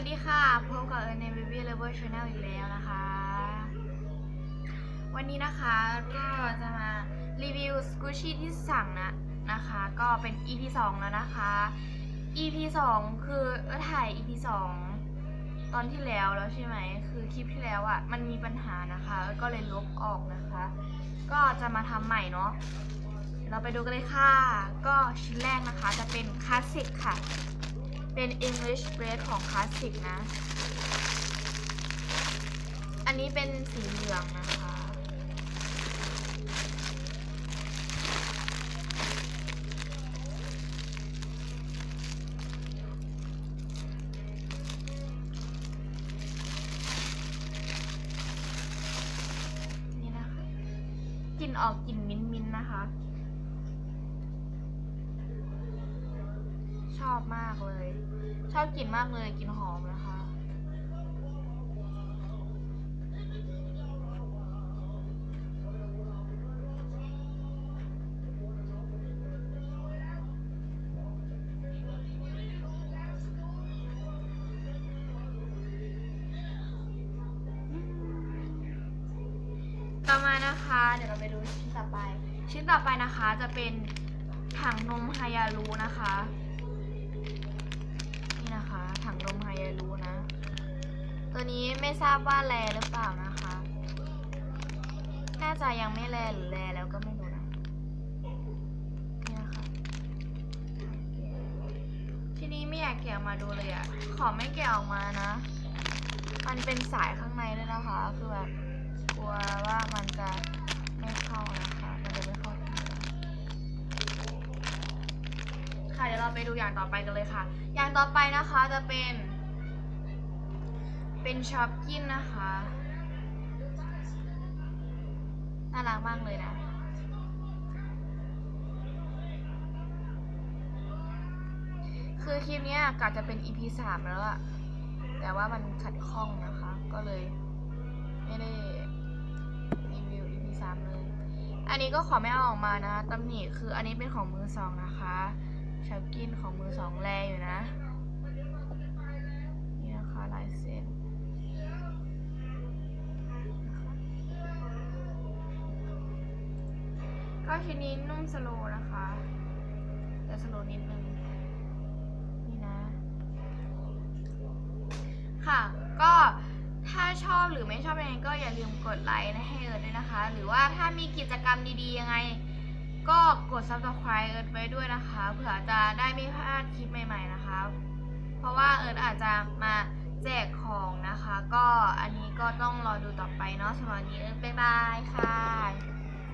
วัสดีค่ะ พบกับเอิญใน Baby Lover Channel อีกแล้วนะคะ วันนี้นะคะก็จะมารีวิวสกูชี่ที่สั่งนะนะคะ ก็เป็น EP 2 แล้วนะคะ EP 2 คือเออถ่าย EP 2 ตอนที่แล้วแล้วใช่ไหม คือคลิปที่แล้วอะ่ะมันมีปัญหานะคะ ก็เลยลบออกนะคะ ก็จะมาทำใหม่เนาะเราไปดูกันเลยค่ะ ก็ชิ้นแรกนะคะจะเป็นคลาสสิกค่ะ เป็น English Bread ของคลาสสิกนะ อันนี้เป็นสีเหลืองนะคะ นี่นะคะ กลิ่นออกกลิ่นมิ้นมิ้นนะคะ ชอบมากเลย อบกลิ่นมากเลยกลิ่นหอมนะคะ ต่อมานะคะ เดี๋ยวเราไปดูชิ้นต่อไป ชิ้นต่อไปนะคะจะเป็นถังนมฮายารุนะคะ ไม่ทราบว่าแลหรือเปล่านะคะ น่าจะยังไม่แลหรือแลแล้วก็ไม่รู้นะนี่นะคะทีนี้ไม่อยากแกะออกมาดูเลยอะขอไม่แกะออกมานะ มันเป็นสายข้างในด้วยนะคะ คือแบบกลัวว่ามันจะไม่เข้านะคะ มันจะไม่เข้าที่ค่ะเดี๋ยวเราไปดูอย่างต่อไปกันเลยค่ะ อย่างต่อไปนะคะจะเป็น เป็นช็อปกินนะคะ น่ารักมากเลยนะคือคลิปเนี้ยกะจะเป็น EP สามแล้วอะแต่ว่ามันขัดข้องนะคะ ก็เลย ไม่ได้รีวิว EP สามเลย อันนี้ก็ขอไม่เอาออกมานะตำหนิคืออันนี้เป็นของมือสองนะคะชาวกินของมือสองแลอยู่นะ นี่นะคะลายเซ็น ก็ชิ้นนี้นุ่มสโลนะคะแต่สโลนิดนึงนี่นะ ค่ะก็ถ้าชอบหรือไม่ชอบยังไงก็อย่าลืมกดไลค์ให้เอิร์ดด้วยนะคะ หรือว่าถ้ามีกิจกรรมดีๆยังไง ก็กด subscribe เอิร์ดไว้ด้วยนะคะเผื่อจะได้ไม่พลาดคลิปใหม่ ๆนะคะ เพราะว่าเอิร์ดอาจจะมาแจกของนะคะ ก็อันนี้ก็ต้องรอดูต่อไปเนาะสำหรับวันนี้เอิร์ดบ๊ายบายค่ะ